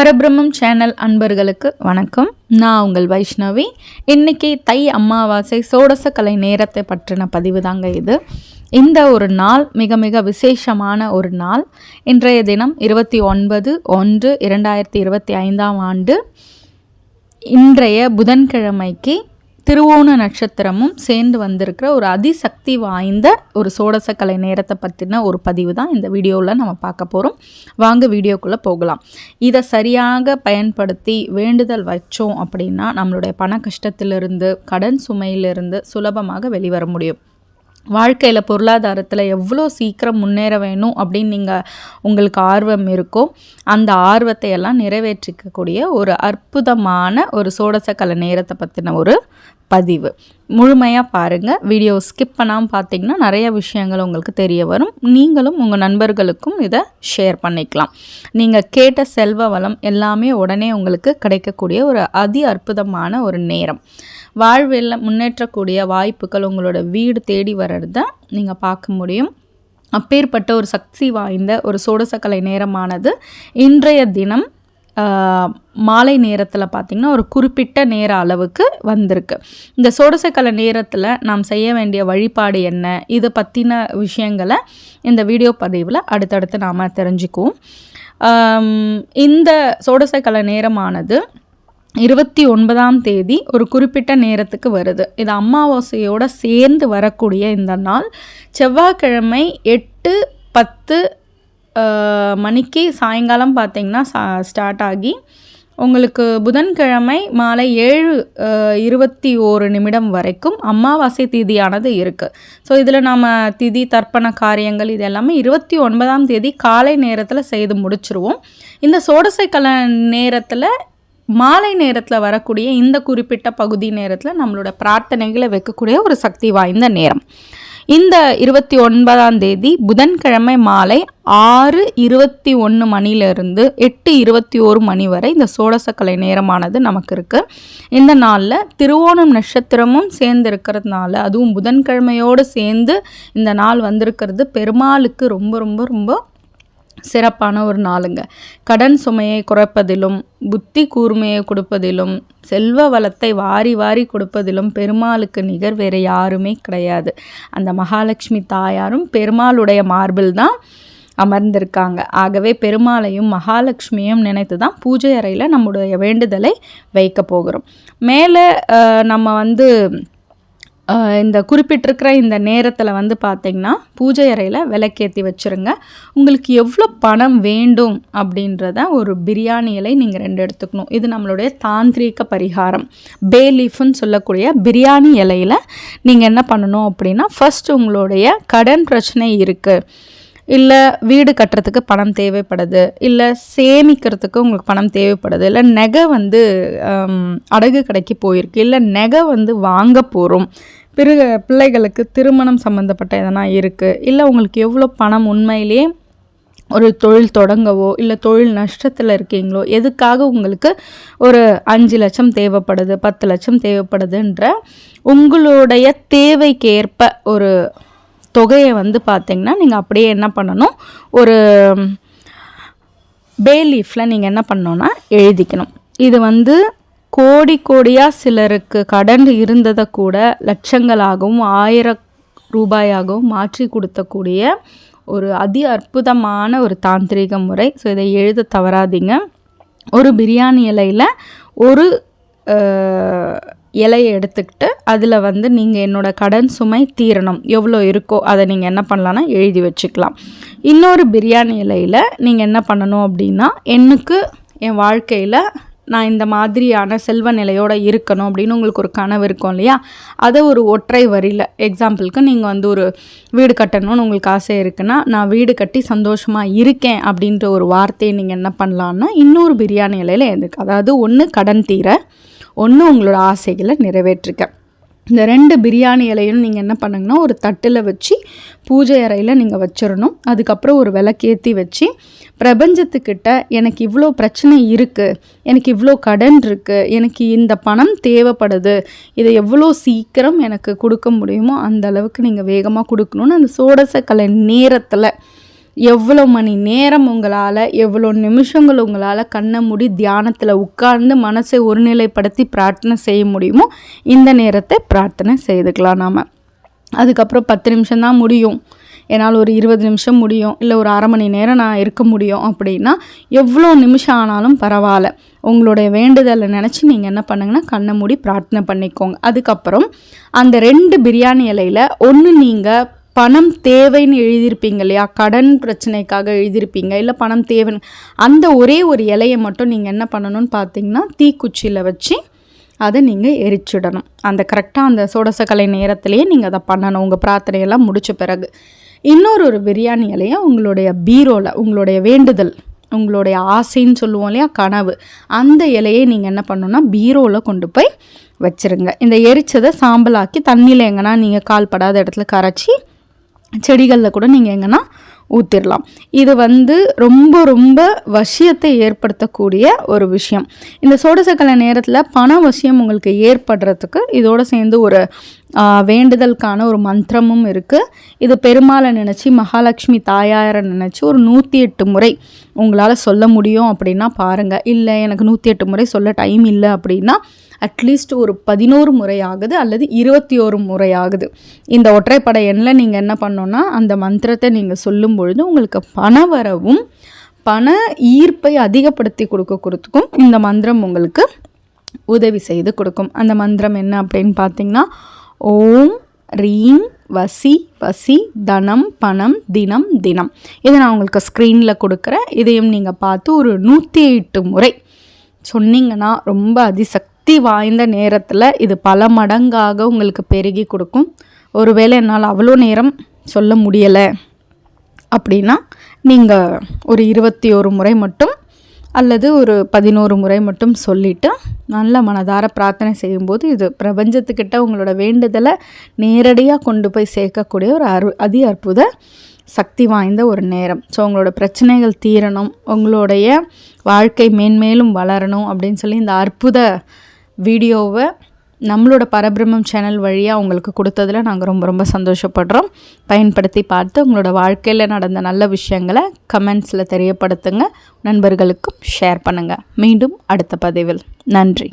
பரபிரம்மம் சேனல் அன்பர்களுக்கு வணக்கம். நான் உங்கள் வைஷ்ணவி. இன்றைக்கி தை அமாவாசை சோடச கலை நேரத்தை பற்றின பதிவு தாங்க இது. இந்த ஒரு நாள் மிக மிக விசேஷமான ஒரு நாள். இன்றைய தினம் இருபத்தி ஒன்பது ஒன்று இரண்டாயிரத்தி இருபத்தி ஐந்தாம் ஆண்டு. இன்றைய புதன்கிழமைக்கு திருவோண நட்சத்திரமும் சேர்ந்து வந்திருக்கிற ஒரு அதிசக்தி வாய்ந்த ஒரு சோடசக்கலை நேரத்தை பற்றின ஒரு பதிவு தான் இந்த வீடியோவில் நம்ம பார்க்க போகிறோம் வாங்க வீடியோக்குள்ளே போகலாம். இதை சரியாக பயன்படுத்தி வேண்டுதல் வச்சோம் அப்படின்னா நம்மளுடைய பண கஷ்டத்திலிருந்து கடன் சுமையிலிருந்து சுலபமாக வெளிவர முடியும். வாழ்க்கையில் பொருளாதாரத்தில் எவ்வளோ சீக்கிரம் முன்னேற வேணும் அப்படின்னு நீங்கள் உங்களுக்கு ஆர்வம் இருக்கோ அந்த ஆர்வத்தை எல்லாம் நிறைவேற்றிக்கக்கூடிய ஒரு அற்புதமான ஒரு சோடசக்கலை நேரத்தை பற்றின ஒரு பதிவு. முழுமையாக பாருங்கள் வீடியோ ஸ்கிப் பண்ணாமல் பார்த்தீங்கன்னா நிறைய விஷயங்கள் உங்களுக்கு தெரிய வரும். நீங்களும் உங்கள் நண்பர்களுக்கும் இதை ஷேர் பண்ணிக்கலாம். நீங்கள் கேட்ட செல்வ வளம் எல்லாமே உடனே உங்களுக்கு கிடைக்கக்கூடிய ஒரு அதி அற்புதமான ஒரு நேரம். வாழ்வில் முன்னேற்றக்கூடிய வாய்ப்புகள் உங்களோட வீடு தேடி வர்றத நீங்கள் பார்க்க முடியும். அப்பேற்பட்ட ஒரு சக்தி வாய்ந்த ஒரு சோடசக்கலை நேரமானது இன்றைய தினம் மாலை நேரத்தில் பார்த்திங்கன்னா ஒரு குறிப்பிட்ட நேர அளவுக்கு வந்திருக்கு. இந்த சோடசக்கலை நேரத்தில் நாம் செய்ய வேண்டிய வழிபாடு என்ன? இதை பற்றின விஷயங்களை இந்த வீடியோ பதிவில் அடுத்தடுத்து நாம் தெரிஞ்சுக்குவோம். இந்த சோடசக்கலை நேரமானது இருபத்தி ஒன்பதாம் தேதி ஒரு குறிப்பிட்ட நேரத்துக்கு வருது. இது அமாவாசையோடு சேர்ந்து வரக்கூடிய இந்த நாள். செவ்வாய்க்கிழமை எட்டு பத்து மணிக்கு சாயங்காலம் பார்த்திங்கன்னா ஸ்டார்ட் ஆகி உங்களுக்கு புதன்கிழமை மாலை ஏழு இருபத்தி ஓரு நிமிடம் வரைக்கும் அமாவாசை திதியானது இருக்குது ஸோ இதில் நம்ம திதி தர்ப்பண காரியங்கள் இது எல்லாமே இருபத்தி ஒன்பதாம் தேதி காலை நேரத்தில் செய்து முடிச்சிருவோம். இந்த சோடசை கல நேரத்தில் மாலை நேரத்தில் வரக்கூடிய இந்த குறிப்பிட்ட பகுதி நேரத்தில் நம்மளோட பிரார்த்தனைகளை வைக்கக்கூடிய ஒரு சக்தி வாய்ந்த நேரம். இந்த இருபத்தி ஒன்பதாம் தேதி புதன்கிழமை மாலை ஆறு இருபத்தி ஒன்று மணிலிருந்து எட்டு இருபத்தி ஒரு மணி வரை இந்த சோடசக்கலை நேரமானது நமக்கு இருக்குது இந்த நாளில் திருவோணம் நட்சத்திரமும் சேர்ந்து இருக்கிறதுனால அதுவும் புதன்கிழமையோடு சேர்ந்து இந்த நாள் வந்திருக்கிறது. பெருமாளுக்கு ரொம்ப ரொம்ப ரொம்ப சிறப்பான ஒரு நாளுங்க. கடன் சுமையை குறைப்பதிலும் புத்தி கூர்மையை கொடுப்பதிலும் செல்வ வளத்தை வாரி வாரி கொடுப்பதிலும் பெருமாளுக்கு நிகர் வேறு யாருமே கிடையாது. அந்த மகாலட்சுமி தாயாரும் பெருமாளுடைய மார்பில் தான் அமர்ந்திருக்காங்க. ஆகவே பெருமாளையும் மகாலட்சுமியும் நினைத்து தான் பூஜை அறையில் நம்முடைய வேண்டுதலை வைக்க போகிறோம். மேலே நம்ம வந்து இந்த குறிப்பிட்டிருக்கிற இந்த நேரத்தில் வந்து பார்த்திங்கன்னா பூஜை அறையில் விளக்கேற்றி வச்சுருங்க. உங்களுக்கு எவ்வளோ பணம் வேண்டும் அப்படின்றத ஒரு பிரியாணி இலை நீங்கள் ரெண்டு எடுத்துக்கணும். இது நம்மளுடைய தாந்திரீக பரிகாரம். பே லீஃப்னு சொல்லக்கூடிய பிரியாணி இலையில் நீங்கள் என்ன பண்ணணும் அப்படின்னா ஃபஸ்ட் உங்களுடைய கடன் பிரச்சனை இருக்குது இல்லை வீடு கட்டுறதுக்கு பணம் தேவைப்படுது. இல்லை சேமிக்கிறதுக்கு உங்களுக்கு பணம் தேவைப்படுது. இல்லை நகை வந்து அடகு கடைக்கு போயிருக்கு. இல்லை நகை வந்து வாங்க போகிறோம் பிறகு பிள்ளைகளுக்கு திருமணம் சம்மந்தப்பட்ட எதனா இருக்குது இல்லை உங்களுக்கு எவ்வளோ பணம் உண்மையிலேயே ஒரு தொழில் தொடங்கவோ இல்லை தொழில் நஷ்டத்தில் இருக்கீங்களோ எதுக்காக உங்களுக்கு ஒரு அஞ்சு லட்சம் தேவைப்படுது பத்து லட்சம் தேவைப்படுதுன்ற உங்களுடைய தேவைக்கேற்ப ஒரு தொகையை வந்து பார்த்திங்கன்னா நீங்கள் அப்படியே என்ன பண்ணணும்? ஒரு பேலீஃபில் நீங்கள் என்ன பண்ணோன்னா எழுதிக்கணும். இது வந்து கோடி கோடியாக சிலருக்கு கடன் இருந்ததை கூட லட்சங்களாகவும் ஆயிர ரூபாயாகவும் மாற்றி கொடுத்தக்கூடிய ஒரு அதி அற்புதமான ஒரு தாந்திரிக முறை. ஸோ இதை எழுத தவறாதீங்க. ஒரு பிரியாணி இலையில் ஒரு இலையை எடுத்துக்கிட்டு அதில் வந்து நீங்கள் என்னோடய கடன் சுமை தீரணும். எவ்வளோ இருக்கோ அதை நீங்கள் என்ன பண்ணலான்னா எழுதி வச்சுக்கலாம். இன்னொரு பிரியாணி இலையில் நீங்கள் என்ன பண்ணணும் அப்படின்னா எனக்கு என் வாழ்க்கையில் நான் இந்த மாதிரியான செல்வ நிலையோடு இருக்கணும் அப்படின்னு உங்களுக்கு ஒரு கனவு இருக்கும் இல்லையா? அதை ஒரு ஒற்றை வரியில் எக்ஸாம்பிளுக்கு நீங்கள் வந்து ஒரு வீடு கட்டணும்னு உங்களுக்கு ஆசை இருக்குன்னா நான் வீடு கட்டி சந்தோஷமாக இருக்கேன் அப்படின்ற ஒரு வார்த்தையை நீங்கள் என்ன பண்ணலான்னா இன்னொரு பிரியாணி இலையில் எழுதுக்கு அதாவது ஒன்று கடன் தீர ஒன்று உங்களோட ஆசைகளை நிறைவேற்றுக்க. இந்த ரெண்டு பிரியாணி இலையும் நீங்கள் என்ன பண்ணுங்கன்னா ஒரு தட்டில் வச்சு பூஜை அறையில் நீங்கள் வச்சிடணும் அதுக்கப்புறம் ஒரு விளக்கேற்றி வச்சு பிரபஞ்சத்துக்கிட்ட எனக்கு இவ்வளோ பிரச்சனை இருக்குது எனக்கு இவ்வளோ கடன் இருக்குது எனக்கு இந்த பணம் தேவைப்படுது இதை எவ்வளோ சீக்கிரம் எனக்கு கொடுக்க முடியுமோ அந்த அளவுக்கு நீங்கள் வேகமாக கொடுக்கணுன்னு அந்த சோடச கலை நேரத்தில் எவ்வளோ மணி நேரம் உங்களால் எவ்வளோ நிமிஷங்கள் உங்களால் கண்ணை மூடி தியானத்தில் உட்கார்ந்து மனசை ஒருநிலைப்படுத்தி பிரார்த்தனை செய்ய முடியுமோ இந்த நேரத்தை பிரார்த்தனை செய்துக்கலாம் நாம். அதுக்கப்புறம் பத்து நிமிஷம் தான் முடியும். என்னால் ஒரு இருபது நிமிஷம் முடியும் இல்லை ஒரு அரை மணி நேரம் நான் இருக்க முடியும் அப்படின்னா எவ்வளோ நிமிஷம் ஆனாலும் பரவாயில்ல. உங்களுடைய வேண்டுதலை நினச்சி நீங்கள் என்ன பண்ணுங்கன்னா கண்ணை மூடி பிரார்த்தனை பண்ணிக்கோங்க. அதுக்கப்புறம் அந்த ரெண்டு பிரியாணி இலையில் ஒன்று நீங்கள் பணம் தேவைன்னு எழுதியிருப்பீங்க இல்லையா? கடன் பிரச்சனைக்காக எழுதியிருப்பீங்க. இல்லை பணம் தேவைன்னு. அந்த ஒரே ஒரு இலையை மட்டும் நீங்கள் என்ன பண்ணணும்னு பார்த்தீங்கன்னா தீக்குச்சியில் வச்சு அதை நீங்கள் எரிச்சிடணும். அந்த கரெக்டாக அந்த சோடசக்கலை நேரத்திலேயே நீங்கள் அதை பண்ணணும். உங்கள் பிரார்த்தனையெல்லாம் முடித்த பிறகு. இன்னொரு ஒரு பிரியாணி இலையை உங்களுடைய பீரோவில் உங்களுடைய வேண்டுதல் உங்களுடைய ஆசைன்னு சொல்லுவோம் இல்லையா? கனவு. அந்த இலையை நீங்கள் என்ன பண்ணணும்னா பீரோவில் கொண்டு போய் வச்சுருங்க. இந்த எரிச்சதை சாம்பலாக்கி தண்ணியில் எங்கன்னா நீங்கள் கால் படாத இடத்துல கரைச்சி செடிகளில் கூட நீங்கள் எங்கன்னா ஊற்றிடலாம் இது வந்து ரொம்ப ரொம்ப வசியத்தை ஏற்படுத்தக்கூடிய ஒரு விஷயம். இந்த சோடசக்கலை நேரத்தில் பண வசியம் உங்களுக்கு ஏற்படுறதுக்கு இதோடு சேர்ந்து ஒரு வேண்டுதலுக்கான ஒரு மந்திரமும் இருக்குது இது பெருமாளை நினச்சி மகாலட்சுமி தாயாரை நினச்சி ஒரு நூற்றி எட்டு முறை உங்களால் சொல்ல முடியும் அப்படின்னா பாருங்கள் இல்லை எனக்கு நூற்றி எட்டு முறை சொல்ல டைம் இல்லை அப்படின்னா அட்லீஸ்ட் ஒரு பதினோரு முறை ஆகுது அல்லது இருபத்தி ஒரு முறை ஆகுது இந்த ஒற்றைப்படை எண்ணில் நீங்கள் என்ன பண்ணோன்னா அந்த மந்திரத்தை நீங்கள் சொல்லும் பொழுது உங்களுக்கு பண வரவும் பண ஈர்ப்பை அதிகப்படுத்தி கொடுக்கறதுக்கும் இந்த மந்திரம் உங்களுக்கு உதவி செய்து கொடுக்கும். அந்த மந்திரம் என்ன அப்படின்னு பார்த்தீங்கன்னா ஓம் ரீம் வசி வசி தனம் பணம் தினம் தினம். இதை நான் உங்களுக்கு ஸ்க்ரீனில் கொடுக்குறேன். இதையும் நீங்கள் பார்த்து ஒரு நூற்றி எட்டு முறை சொன்னீங்கன்னா ரொம்ப அதிசக்தி சக்தி வாய்ந்த நேரத்தில் இது பல மடங்காக உங்களுக்கு பெருகி கொடுக்கும். ஒருவேளை என்னால் அவ்வளோ நேரம் சொல்ல முடியலை அப்படின்னா நீங்கள் ஒரு இருபத்தி ஒரு முறை மட்டும் அல்லது ஒரு பதினோரு முறை மட்டும் சொல்லிவிட்டு நல்ல மனதார பிரார்த்தனை செய்யும்போது இது பிரபஞ்சத்துக்கிட்ட உங்களோட வேண்டுதலை நேரடியாக கொண்டு போய் சேர்க்கக்கூடிய ஒரு அரு அதி அற்புத சக்தி வாய்ந்த ஒரு நேரம். ஸோ உங்களோட பிரச்சனைகள் தீரணும் உங்களுடைய வாழ்க்கை மேன்மேலும் வளரணும் அப்படின்னு சொல்லி இந்த அற்புத வீடியோவை நம்மளோட பரபிரம்மம் சேனல் வழியாக உங்களுக்கு கொடுத்ததில் நாங்கள் ரொம்ப ரொம்ப சந்தோஷப்படுறோம். பயன்படுத்தி பார்த்து உங்களோட வாழ்க்கையில் நடந்த நல்ல விஷயங்களை கமெண்ட்ஸில் தெரியப்படுத்துங்க. நண்பர்களுக்கும் ஷேர் பண்ணுங்கள் மீண்டும் அடுத்த பதிவில். நன்றி.